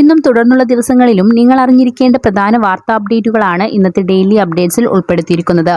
ഇന്നും തുടർന്നുള്ള ദിവസങ്ങളിലും നിങ്ങൾ അറിഞ്ഞിരിക്കേണ്ട പ്രധാന വാർത്താ അപ്ഡേറ്റുകളാണ് ഇന്നത്തെ ഡെയിലി അപ്ഡേറ്റ്സിൽ ഉൾപ്പെടുത്തിയിരിക്കുന്നത്.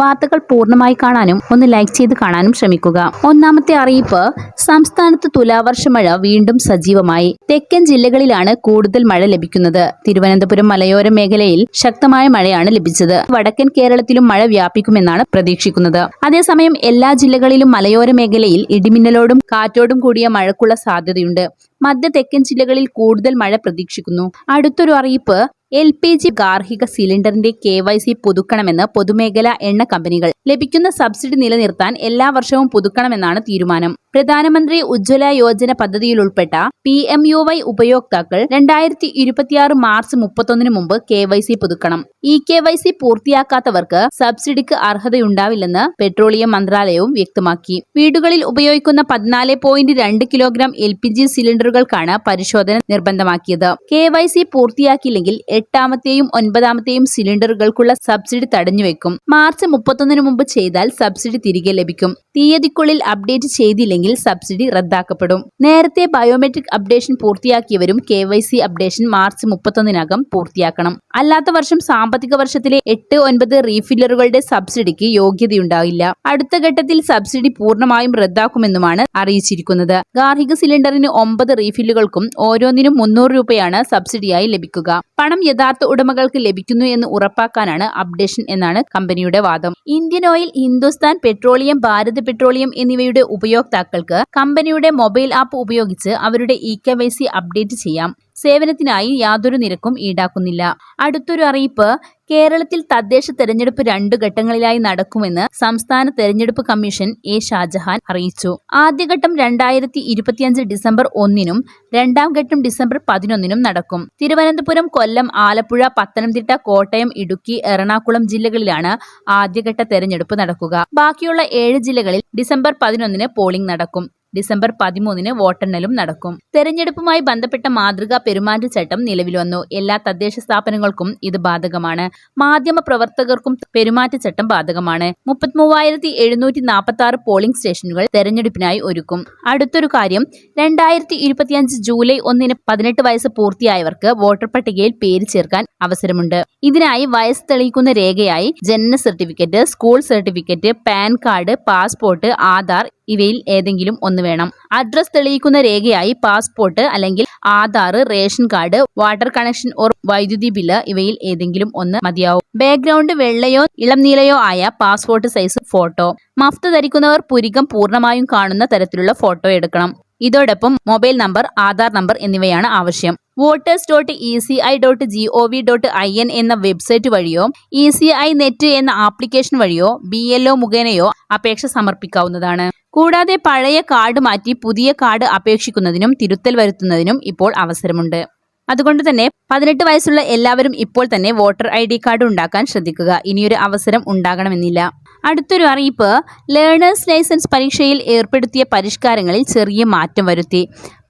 വാർത്തകൾ പൂർണമായി കാണാനും ഒന്ന് ലൈക്ക് ചെയ്ത് കാണാനും ശ്രമിക്കുക. ഒന്നാമത്തെ അറിയിപ്പ് സംസ്ഥാനത്ത് തുലാവർഷ മഴ വീണ്ടും സജീവമായി. തെക്കൻ ജില്ലകളിലാണ് കൂടുതൽ മഴ ലഭിക്കുന്നത്. തിരുവനന്തപുരം മലയോര മേഖലയിൽ ശക്തമായ മഴയാണ് ലഭിച്ചത്. വടക്കൻ കേരളത്തിലും മഴ വ്യാപിക്കുമെന്നാണ് പ്രതീക്ഷിക്കുന്നത്. അതേസമയം എല്ലാ ജില്ലകളിലും മലയോര മേഖലയിൽ ഇടിമിന്നലോടും കാറ്റോടും കൂടിയ മഴക്കുള്ള സാധ്യതയുണ്ട്. മധ്യ തെക്കൻ ജില്ലകളിൽ കൂടുതൽ മഴ പ്രതീക്ഷിക്കുന്നു. അടുത്തൊരു അറിയിപ്പ് എൽ പി ജി ഗാർഹിക സിലിണ്ടറിന്റെ കെ വൈ സി പുതുക്കണമെന്ന് പൊതുമേഖലാ എണ്ണ കമ്പനികൾ. ലഭിക്കുന്ന സബ്സിഡി നിലനിർത്താൻ എല്ലാ വർഷവും പുതുക്കണമെന്നാണ് തീരുമാനം. പ്രധാനമന്ത്രി ഉജ്ജ്വല യോജന പദ്ധതിയിൽ ഉൾപ്പെട്ട പി എം യു വൈ ഉപയോക്താക്കൾ രണ്ടായിരത്തി ഇരുപത്തിയാറ് മാർച്ച് മുപ്പത്തൊന്നിന് മുമ്പ് കെ വൈ സി പുതുക്കണം. ഇ കെ വൈ സി പൂർത്തിയാക്കാത്തവർക്ക് സബ്സിഡിക്ക് അർഹതയുണ്ടാവില്ലെന്ന് പെട്രോളിയം മന്ത്രാലയവും വ്യക്തമാക്കി. വീടുകളിൽ ഉപയോഗിക്കുന്ന പതിനാല് പോയിന്റ് രണ്ട് കിലോഗ്രാം എൽ പി ജി സിലിണ്ടറുകൾക്കാണ് പരിശോധന നിർബന്ധമാക്കിയത്. കെ വൈ സി പൂർത്തിയാക്കിയില്ലെങ്കിൽ എട്ടാമത്തെയും ഒൻപതാമത്തെയും സിലിണ്ടറുകൾക്കുള്ള സബ്സിഡി തടഞ്ഞുവെക്കും മാർച്ച് മുപ്പത്തൊന്നിന് മുമ്പ് ചെയ്താൽ സബ്സിഡി തിരികെ ലഭിക്കും. തീയതിക്കുള്ളിൽ അപ്ഡേറ്റ് ചെയ്തില്ലെങ്കിൽ സബ്സിഡി റദ്ദാക്കപ്പെടും. നേരത്തെ ബയോമെട്രിക് അപ്ഡേഷൻ പൂർത്തിയാക്കിയവരും കെ അപ്ഡേഷൻ മാർച്ച് മുപ്പത്തൊന്നിനകം പൂർത്തിയാക്കണം. അല്ലാത്ത വർഷം സാമ്പത്തിക വർഷത്തിലെ എട്ട് ഒൻപത് റീഫില്ലറുകളുടെ സബ്സിഡിക്ക് യോഗ്യതയുണ്ടാവില്ല. അടുത്ത ഘട്ടത്തിൽ സബ്സിഡി പൂർണമായും റദ്ദാക്കുമെന്നുമാണ് അറിയിച്ചിരിക്കുന്നത്. ഗാർഹിക സിലിണ്ടറിന് ഒമ്പത് റീഫില്ലുകൾക്കും ഓരോന്നിനും മുന്നൂറ് രൂപയാണ് സബ്സിഡിയായി ലഭിക്കുക. പണം യഥാർത്ഥ ഉടമകൾക്ക് ലഭിക്കുന്നു എന്ന് ഉറപ്പാക്കാനാണ് അപ്ഡേഷൻ എന്നാണ് കമ്പനിയുടെ വാദം. Indian oil Hindustan petroleum Bharat petroleum എന്നിവയുടെ ഉപയോക്താക്കൾക്ക് കമ്പനിയുടെ മൊബൈൽ ആപ്പ് ഉപയോഗിച്ച് അവരുടെ ഇ കെ അപ്ഡേറ്റ് ചെയ്യാം. സേവനത്തിനായി യാതൊരു നിരക്കും ഈടാക്കുന്നില്ല. അടുത്തൊരു അറിയിപ്പ് കേരളത്തിൽ തദ്ദേശ തെരഞ്ഞെടുപ്പ് രണ്ടു ഘട്ടങ്ങളിലായി നടക്കുമെന്ന് സംസ്ഥാന തെരഞ്ഞെടുപ്പ് കമ്മീഷൻ എ ഷാജഹാൻ അറിയിച്ചു. ആദ്യഘട്ടം രണ്ടായിരത്തി ഇരുപത്തിയഞ്ച് ഡിസംബർ ഒന്നിനും രണ്ടാം ഘട്ടം ഡിസംബർ പതിനൊന്നിനും നടക്കും. തിരുവനന്തപുരം കൊല്ലം ആലപ്പുഴ പത്തനംതിട്ട കോട്ടയം ഇടുക്കി എറണാകുളം ജില്ലകളിലാണ് ആദ്യഘട്ട തെരഞ്ഞെടുപ്പ് നടക്കുക. ബാക്കിയുള്ള ഏഴ് ജില്ലകളിൽ ഡിസംബർ പതിനൊന്നിന് പോളിംഗ് നടക്കും. ഡിസംബർ പതിമൂന്നിന് വോട്ടെണ്ണലും നടക്കും. തെരഞ്ഞെടുപ്പുമായി ബന്ധപ്പെട്ട മാതൃകാ പെരുമാറ്റച്ചട്ടം നിലവിൽ വന്നു. എല്ലാ തദ്ദേശ സ്ഥാപനങ്ങൾക്കും ഇത് ബാധകമാണ്. മാധ്യമ പ്രവർത്തകർക്കും പെരുമാറ്റച്ചട്ടം ബാധകമാണ്. മുപ്പത്തിമൂവായിരത്തി എഴുന്നൂറ്റി നാൽപ്പത്തി ആറ് പോളിംഗ് സ്റ്റേഷനുകൾ തെരഞ്ഞെടുപ്പിനായി ഒരുക്കും. അടുത്തൊരു കാര്യം രണ്ടായിരത്തി ഇരുപത്തിയഞ്ച് ജൂലൈ ഒന്നിന് പതിനെട്ട് വയസ്സ് പൂർത്തിയായവർക്ക് വോട്ടർ പട്ടികയിൽ പേര് ചേർക്കാൻ അവസരമുണ്ട്. ഇതിനായി വയസ്സ് തെളിയിക്കുന്ന രേഖയായി ജനന certificate school certificate PAN card passport Aadhaar ഇവയിൽ ഏതെങ്കിലും ഒന്ന് വേണം. അഡ്രസ് തെളിയിക്കുന്ന രേഖയായി പാസ്പോർട്ട് അല്ലെങ്കിൽ Aadhaar ration card water connection or വൈദ്യുതി ബില്ല് ഇവയിൽ ഏതെങ്കിലും ഒന്ന് മതിയാവും. ബാക്ക്ഗ്രൗണ്ട് വെള്ളയോ ഇളം നീലയോ ആയ പാസ്പോർട്ട് സൈസ് ഫോട്ടോ. മഫ്ത ധരിക്കുന്നവർ പുരികം പൂർണമായും കാണുന്ന തരത്തിലുള്ള ഫോട്ടോ എടുക്കണം. ഇതോടൊപ്പം മൊബൈൽ നമ്പർ ആധാർ നമ്പർ എന്നിവയാണ് ആവശ്യം. Voters dot E C I dot G O V dot I N എന്ന വെബ്സൈറ്റ് വഴിയോ ഇ സി ഐ നെറ്റ് എന്ന ആപ്ലിക്കേഷൻ വഴിയോ ബി എൽ ഒ മുഖേനയോ അപേക്ഷ സമർപ്പിക്കാവുന്നതാണ്. കൂടാതെ പഴയ കാർഡ് മാറ്റി പുതിയ കാർഡ് അപേക്ഷിക്കുന്നതിനും തിരുത്തൽ വരുത്തുന്നതിനും ഇപ്പോൾ അവസരമുണ്ട്. അതുകൊണ്ട് തന്നെ പതിനെട്ട് വയസ്സുള്ള എല്ലാവരും ഇപ്പോൾ തന്നെ വോട്ടർ ഐ ഡി കാർഡ് ഉണ്ടാക്കാൻ ശ്രദ്ധിക്കുക. ഇനിയൊരു അവസരം ഉണ്ടാകണമെന്നില്ല. അടുത്തൊരു അറിയിപ്പ്. ലേണേഴ്സ് ലൈസൻസ് പരീക്ഷയിൽ ഏർപ്പെടുത്തിയ പരിഷ്കാരങ്ങളിൽ ചെറിയ മാറ്റം വരുത്തി.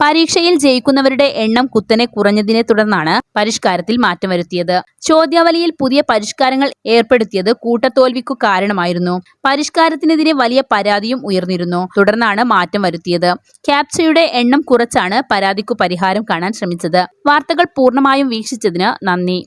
പരീക്ഷയിൽ ജയിക്കുന്നവരുടെ എണ്ണം കുത്തനെ കുറഞ്ഞതിനെ തുടർന്നാണ് പരിഷ്കാരത്തിൽ മാറ്റം വരുത്തിയത്. ചോദ്യാവലിയിൽ പുതിയ പരിഷ്കാരങ്ങൾ ഏർപ്പെടുത്തിയത് കൂട്ടത്തോൽവിക്കു കാരണമായിരുന്നു. പരിഷ്കാരത്തിനെതിരെ വലിയ പരാതിയും ഉയർന്നിരുന്നു. തുടർന്നാണ് മാറ്റം വരുത്തിയത്. ക്യാപ്ചയുടെ എണ്ണം കുറച്ചാണ് പരാതിക്കു പരിഹാരം കാണാൻ ശ്രമിച്ചത്. വാർത്തകൾ പൂർണമായും വീക്ഷിച്ചതിന് നന്ദി.